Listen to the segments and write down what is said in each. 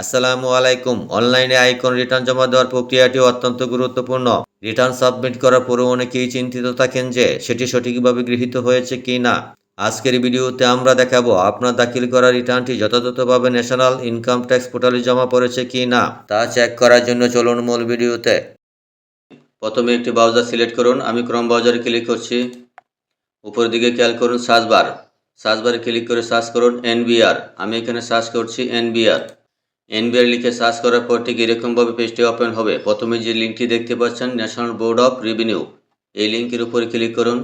আসসালামু আলাইকুম। অনলাইনে আইকন রিটার্ন জমা দেওয়ার প্রক্রিয়াটি অত্যন্ত গুরুত্বপূর্ণ। রিটার্ন সাবমিট করার পরও অনেকেই চিন্তিত থাকেন যে সেটি সঠিকভাবে গৃহীত হয়েছে কি না। আজকের ভিডিওতে আমরা দেখাবো আপনার দাখিল করা রিটার্নটি যথাযথভাবে ন্যাশনাল ইনকাম ট্যাক্স পোর্টালে জমা পড়েছে কি না, তা চেক করার জন্য চলুন মূল ভিডিওতে। প্রথমে একটি ব্রাউজার সিলেক্ট করুন। আমি ক্রম ব্রাউজারে ক্লিক করছি। উপরের দিকে খেয়াল করুন সার্চ বার সার্চ বারে ক্লিক করে সার্চ করুন এনবিআর আমি এখানে সার্চ করছি এনবিআর এনবিআর লিখে সার্চ করার পর ঠিক এরকমভাবে পেজটি ওপেন হবে। প্রথমে যে লিঙ্কটি দেখতে পাচ্ছেন ন্যাশনাল বোর্ড অফ রেভিনিউ এই লিঙ্কের উপরে ক্লিক করুন।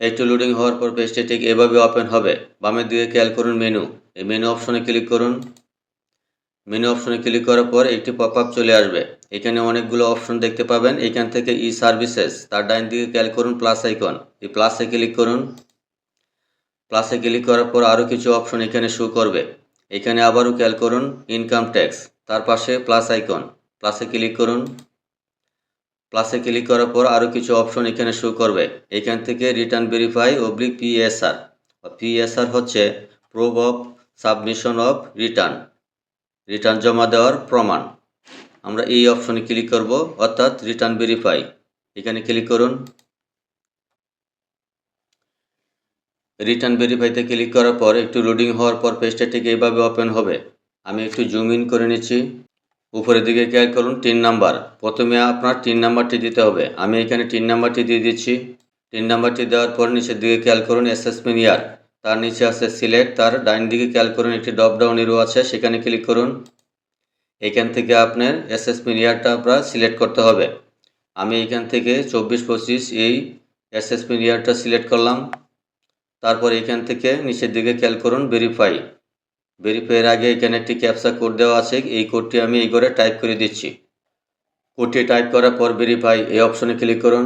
একটু লোডিং হওয়ার পর পেজটি ঠিক এভাবে ওপেন হবে। বামের দিকে খেয়াল করুন মেনু এই মেনু অপশনে ক্লিক করুন। মেনু অপশনে ক্লিক করার পর একটি পপ আপ চলে আসবে। এখানে অনেকগুলো অপশন দেখতে পাবেন। এখান থেকে ই সার্ভিসেস তার ডাইন দিকে খেয়াল করুন প্লাস আইকন এই প্লাসে ক্লিক করুন। প্লাসে ক্লিক করার পর আরও কিছু অপশন এখানে শো করবে। এখানে আবারও খেয়াল করুন ইনকাম ট্যাক্স তার পাশে প্লাস আইকন প্লাসে ক্লিক করুন। প্লাসে ক্লিক করার পর আরও কিছু অপশন এখানে শো করবে। এখান থেকে রিটার্ন ভেরিফাই অবলিক পিএসআর পিএসআর হচ্ছে proof of submission of return return জমা দেওয়ার প্রমাণ। আমরা এই অপশনে ক্লিক করব, অর্থাৎ রিটার্ন ভেরিফাই এখানে ক্লিক করুন। রিটার্ন ভেরিফাইতে ক্লিক করার পর একটু লোডিং হওয়ার পর পেজটা ঠিক এইভাবে ওপেন হবে। আমি একটু জুম ইন করে নিচ্ছি। উপরের দিকে খেয়াল করুন, তিন নাম্বার প্রথমে আপনার তিন নাম্বারটি দিতে হবে। আমি এখানে তিন নাম্বারটি দিয়ে দিচ্ছি। তিন নাম্বারটি দেওয়ার পর নিচের দিকে খেয়াল করুন অ্যাসেসমেন্ট ইয়ার তার নিচে আছে সিলেক্ট তার ডাইন দিকে খেয়াল করুন, একটি ড্রপ ডাউন এরো আছে, সেখানে ক্লিক করুন। এখান থেকে আপনার অ্যাসেসমেন্ট ইয়ারটা আপনার সিলেক্ট করতে হবে। আমি এখান থেকে চব্বিশ পঁচিশ এই অ্যাসেসমেন্ট ইয়ারটা সিলেক্ট করলাম। তারপর এখান থেকে নিচের দিকে খেয়াল করুন ভেরিফাই ভেরিফাইয়ের আগে এখানে একটি ক্যাপসা কোড দেওয়া আছে, এই কোডটি আমি এই করে টাইপ করে দিচ্ছি। কোডটি টাইপ করার পর ভেরিফাই এই অপশনে ক্লিক করুন।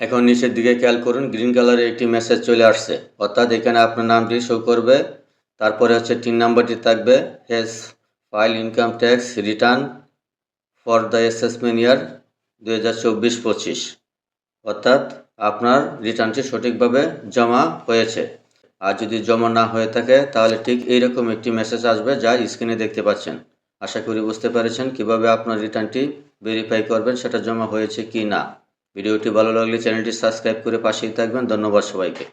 এখন নিচের দিকে খেয়াল করুন গ্রিন কালারে একটি মেসেজ চলে আসছে। অর্থাৎ এখানে আপনার নামটি শো করবে, তারপরে হচ্ছে তিন নাম্বারটি থাকবে has file income tax return for the assessment year দু হাজার চব্বিশ পঁচিশ। অর্থাৎ আপনার রিটার্নটি সঠিকভাবে জমা হয়েছে। আর যদি জমা না হয়ে থাকে, তাহলে ঠিক এইরকম একটি মেসেজ আসবে যা স্ক্রিনে দেখতে পাচ্ছেন। আশা করি বুঝতে পেরেছেন কীভাবে আপনার রিটার্নটি ভেরিফাই করবেন, সেটা জমা হয়েছে কি না ভিডিওটি ভালো লাগলে চ্যানেলটি সাবস্ক্রাইব করে পাশেই থাকবেন। ধন্যবাদ সবাইকে।